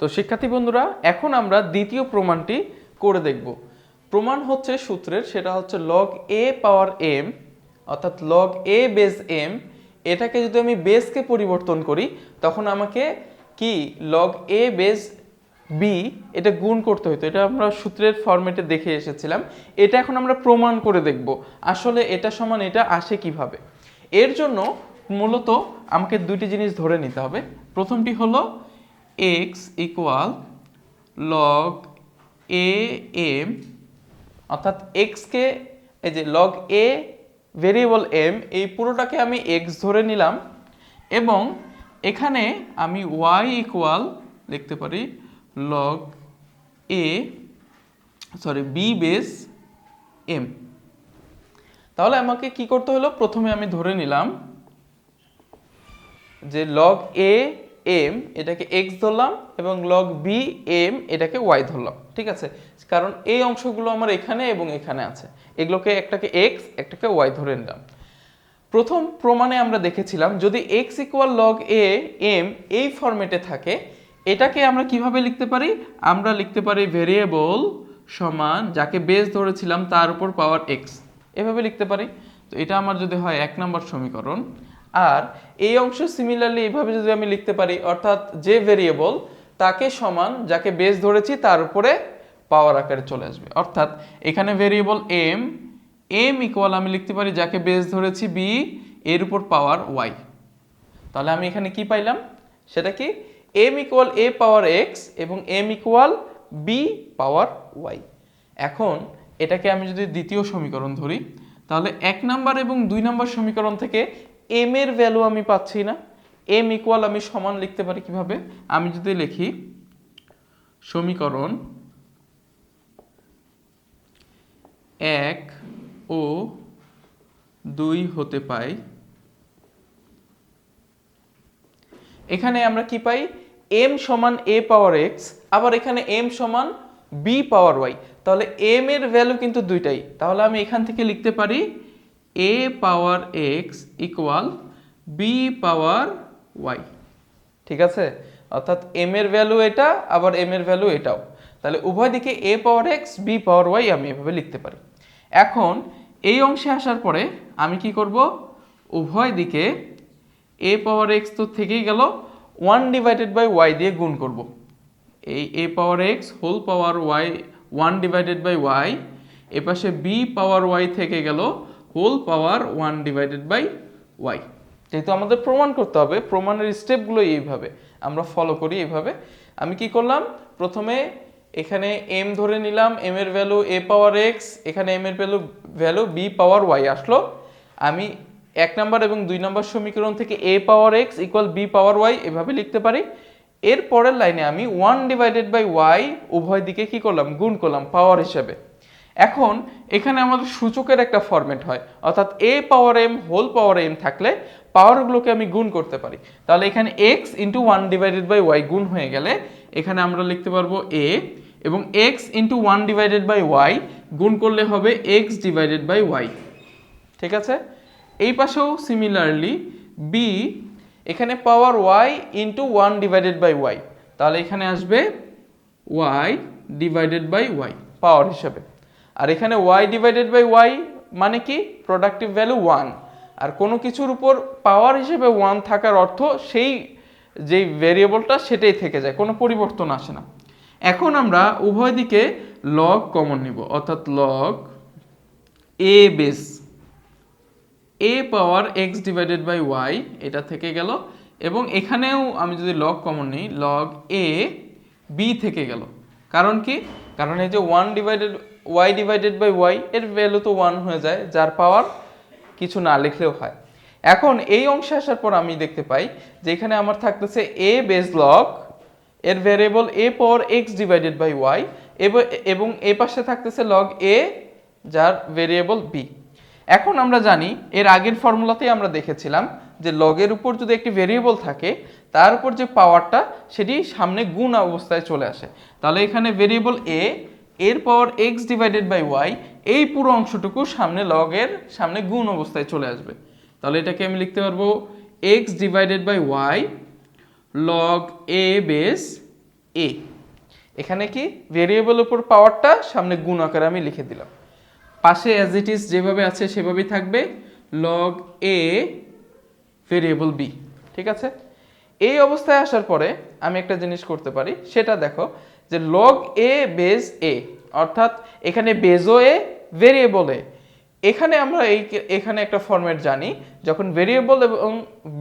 তো শিক্ষার্থী বন্ধুরা, এখন আমরা দ্বিতীয় প্রমাণটি করে দেখব। প্রমাণ হচ্ছে সূত্রের, সেটা হচ্ছে লগ এ পাওয়ার এম অর্থাৎ লগ এ বেস এম এটাকে যদি আমি বেসকে পরিবর্তন করি, তখন আমাকে কি? লগ এ বেস বি এটা গুণ করতে হতো এটা আমরা সূত্রের ফরম্যাটে দেখে এসেছিলাম। এটা এখন আমরা প্রমাণ করে দেখব, আসলে এটা সমান এটা আসে কীভাবে। এর জন্য মূলত আমাকে দুইটি জিনিস ধরে নিতে হবে। প্রথমটি হলো X equal log A M অর্থাৎ এক্সকে এই যে লগ এ ভেরিয়েবল এম এই পুরোটাকে আমি এক্স ধরে নিলাম এবং এখানে আমি ওয়াই ইকুয়াল লিখতে পারি log A sorry B base M তাহলে আমাকে কি করতে হলো? প্রথমে আমি ধরে নিলাম যে লগ এ এম এটাকে এক্স ধরলাম এবং লগ বি এম এটাকে ওয়াই ধরলাম, ঠিক আছে? কারণ এই অংশগুলো আমার এখানে এবং এখানে আছে। এগুলোকে একটাকে এক্স একটাকে ওয়াই ধরে নিলাম। প্রথম প্রমাণে আমরা দেখেছিলাম, যদি X equal log A M এই ফরম্যাটে থাকে, এটাকে আমরা কীভাবে লিখতে পারি? আমরা লিখতে পারি ভেরিয়েবল সমান যাকে বেস ধরেছিলাম তার উপর পাওয়ার এক্স এভাবে লিখতে পারি। তো এটা আমার যদি হয় এক নম্বর সমীকরণ। আর এই অংশ সিমিলারলি এইভাবে যদি আমি লিখতে পারি, অর্থাৎ যে ভেরিয়েবল তাকে সমান যাকে বেস ধরেছি তার উপরে পাওয়ার আকারে চলে আসবে। অর্থাৎ এখানে ভেরিয়েবল এম এম ইকুয়াল আমি লিখতে পারি যাকে বেস ধরেছি বি এর উপর পাওয়ার ওয়াই তাহলে আমি এখানে কি পাইলাম? সেটা কি? M equal A power X এবং M equal B power Y এখন এটাকে আমি যদি দ্বিতীয় সমীকরণ ধরি, তাহলে এক নাম্বার এবং দুই নাম্বার সমীকরণ থেকে এম এর ভ্যালু আমি পাচ্ছি না এম ইকুয়াল আমি সমান লিখতে পারি কীভাবে? আমি যদি লিখি সমীকরণ এক ও দুই হতে পাই। এখানে আমরা কি পাই? এম সমান এ পাওয়ার এক্স আবার এখানে এম সমান বি পাওয়ার ওয়াই তাহলে এম এর ভ্যালু কিন্তু দুইটাই। তাহলে আমি এখান থেকে লিখতে পারি A power X equal B power Y ঠিক আছে? অর্থাৎ এম এর ভ্যালু এটা, আবার এম এর ভ্যালু এটাও। তাহলে উভয় দিকে A power X B power Y আমি এভাবে লিখতে পারি। এখন এই অংশে আসার পরে আমি কি করব? উভয় দিকে এ পাওয়ার এক্স তো থেকেই গেল ওয়ান ডিভাইডেড বাই ওয়াই দিয়ে গুণ করব। এই A power X whole power Y one divided by Y এপাশে বি পাওয়ার ওয়াই থেকে গেল whole power one divided by Y যেহেতু আমাদের প্রমাণ করতে হবে, প্রমাণের স্টেপগুলো এইভাবে। আমরা ফলো করি এইভাবে। আমি কি করলাম? প্রথমে এখানে এম ধরে নিলাম এম এর ভ্যালু এ পাওয়ার এক্স এখানে এম এর value value B power Y আসলো। আমি এক নাম্বার এবং দুই নাম্বার সমীকরণ থেকে A power X equal B power Y এভাবে লিখতে পারি। এর পরের লাইনে আমি ওয়ান ডিভাইডেড বাই ওয়াই উভয় দিকে কি করলাম? গুণ করলাম পাওয়ার হিসেবে। এখন এখানে আমাদের সূচকের একটা ফরম্যাট হয়, অর্থাৎ A power M whole power M থাকলে পাওয়ারগুলোকে আমি গুণ করতে পারি। তাহলে এখানে X into one divided by Y গুণ হয়ে গেলে এখানে আমরা লিখতে পারব এ এবং X into one divided by Y গুণ করলে হবে এক্স ডিভাইডেড বাই ওয়াই ঠিক আছে? এই পাশেও সিমিলারলি বি এখানে power Y into one divided by Y তাহলে এখানে আসবে Y divided by Y power হিসাবে। আর এখানে ওয়াই ডিভাইডেড বাই ওয়াই মানে কি? প্রোডাক্টিভ ভ্যালু ওয়ান আর কোনো কিছুর উপর পাওয়ার হিসেবে ওয়ান থাকার অর্থ সেই যেই ভেরিয়েবলটা সেটাই থেকে যায়, কোনো পরিবর্তন আসে না। এখন আমরা উভয় দিকে লগ কমন নিব, অর্থাৎ log A base A power X divided by Y এটা থেকে গেল। এবং এখানেও আমি যদি লগ কমন নিই লগ এ বি থেকে গেল। কারণ কি? কারণ এই যে one divided Y divided by Y এর ভ্যালু তো ওয়ান হয়ে যায়, যার পাওয়ার কিছু না লিখলেও হয়। এখন এই অংশে আসার পর আমি দেখতে পাই যে এখানে আমার থাকতেছে এ বেস লগ এর variable A power X divided by Y এবং এ পাশে থাকতেছে লগ এ যার ভেরিয়েবল বি এখন আমরা জানি, এর আগের ফর্মুলাতেই আমরা দেখেছিলাম যে লগের উপর যদি একটি ভেরিয়েবল থাকে, তার উপর যে পাওয়ারটা সেটি সামনে গুণ অবস্থায় চলে আসে। তাহলে এখানে ভেরিয়েবল এ এর power X divided by Y এই পুরো অংশটুকু সামনে লগের সামনে গুণ অবস্থায় চলে আসবে। তাহলে এটাকে আমি লিখতে পারব X divided by Y log A base A এখানে কি ভেরিয়েবল উপর পাওয়ারটা সামনে গুণ আকারে আমি লিখে দিলাম। পাশে অ্যাজ ইট ইজ যেভাবে আছে সেভাবেই থাকবে। লগ এ ভেরিয়েবল বি ঠিক আছে? এই অবস্থায় আসার পরে আমি একটা জিনিস করতে পারি, সেটা দেখো যে লগ এ বেজ এ অর্থাৎ এখানে বেজও এ ভেরিয়েবল এ। এখানে আমরা এই এখানে একটা ফরম্যাট জানি, যখন ভেরিয়েবল এবং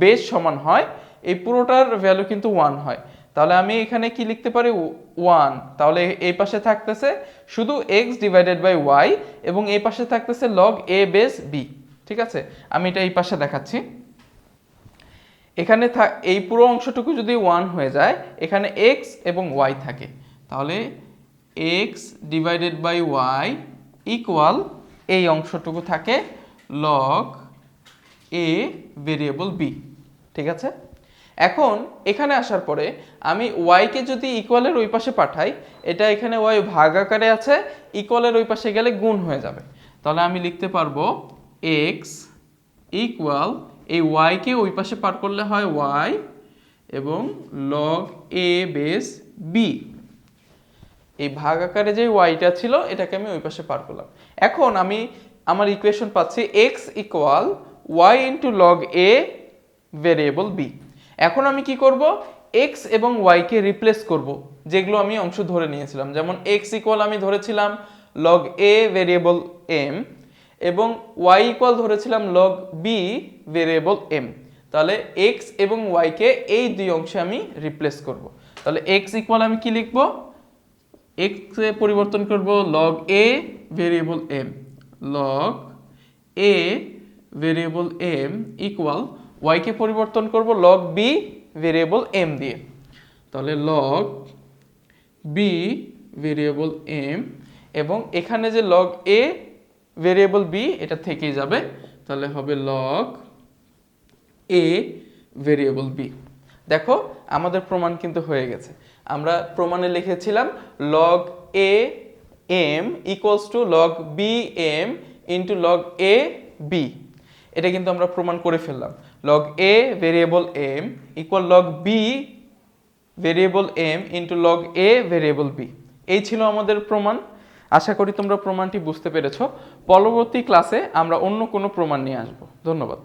বেজ সমান হয়, এই পুরোটার ভ্যালু কিন্তু ওয়ান হয়। তাহলে আমি এখানে কি লিখতে পারি? ওয়ান তাহলে এই পাশে থাকতেছে শুধু এক্স ডিভাইডেড বাই ওয়াই এবং এই পাশে থাকতেছে লগ এ বেস বি ঠিক আছে? আমি এটা এই পাশে দেখাচ্ছি। এখানে থা- এই পুরো অংশটুকু যদি ওয়ান হয়ে যায়, এখানে এক্স এবং ওয়াই থাকে, তাহলে X divided by Y equal এই অংশটুকু থাকে লগ এ ভেরিয়েবল বি ঠিক আছে? এখন এখানে আসার পরে আমি ওয়াইকে যদি ইকুয়ালের ওই পাশে পাঠাই, এটা এখানে ওয়াই ভাগ আকারে আছে ইকুয়ালের ওই পাশে গেলে গুণ হয়ে যাবে। তাহলে আমি লিখতে পারব এক্স ইকুয়াল এই ওয়াইকে ওই পাশে পার করলে হয় ওয়াই এবং লগ এ বেস বি এই ভাগ আকারে যে ওয়াইটা ছিল, এটাকে আমি ওই পাশে পার করলাম। এখন আমি আমার ইকুয়েশন পাচ্ছি X equal Y into log A variable B এখন আমি কি করব? এক্স এবং ওয়াইকে রিপ্লেস করব, যেগুলো আমি অংশ ধরে নিয়েছিলাম। যেমন এক্স ইকুয়াল আমি ধরেছিলাম লগ এ ভেরিয়েবল এম এবং ওয়াই ইকুয়াল ধরেছিলাম লগ বি ভেরিয়েবল এম তাহলে এক্স এবং ওয়াইকে এই দুই অংশে আমি রিপ্লেস করব। তাহলে এক্স ইকুয়াল আমি কি লিখব? এক্স পরিবর্তন করব log A variable M log A variable M equal ওয়াইকে পরিবর্তন করব লগ বি ভেরিয়েবল এম দিয়ে। তাহলে লগ বি ভেরিয়েবল এম এবং এখানে যে লগ এ ভেরিয়েবল বি এটা থেকেই যাবে। তাহলে হবে লগ এ ভেরিয়েবল বি দেখো, আমাদের প্রমাণ কিন্তু হয়ে গেছে। আমরা প্রমাণে লিখেছিলাম log A M equals to log B M into log A B এটা কিন্তু আমরা প্রমাণ করে ফেললাম। Log A variable M equal log B variable M into log A variable B এই ছিল আমাদের প্রমাণ। আশা করি তোমরা প্রমাণটি বুঝতে পেরেছ। পরবর্তী ক্লাসে আমরা অন্য কোনো প্রমাণ নিয়ে আসব। ধন্যবাদ।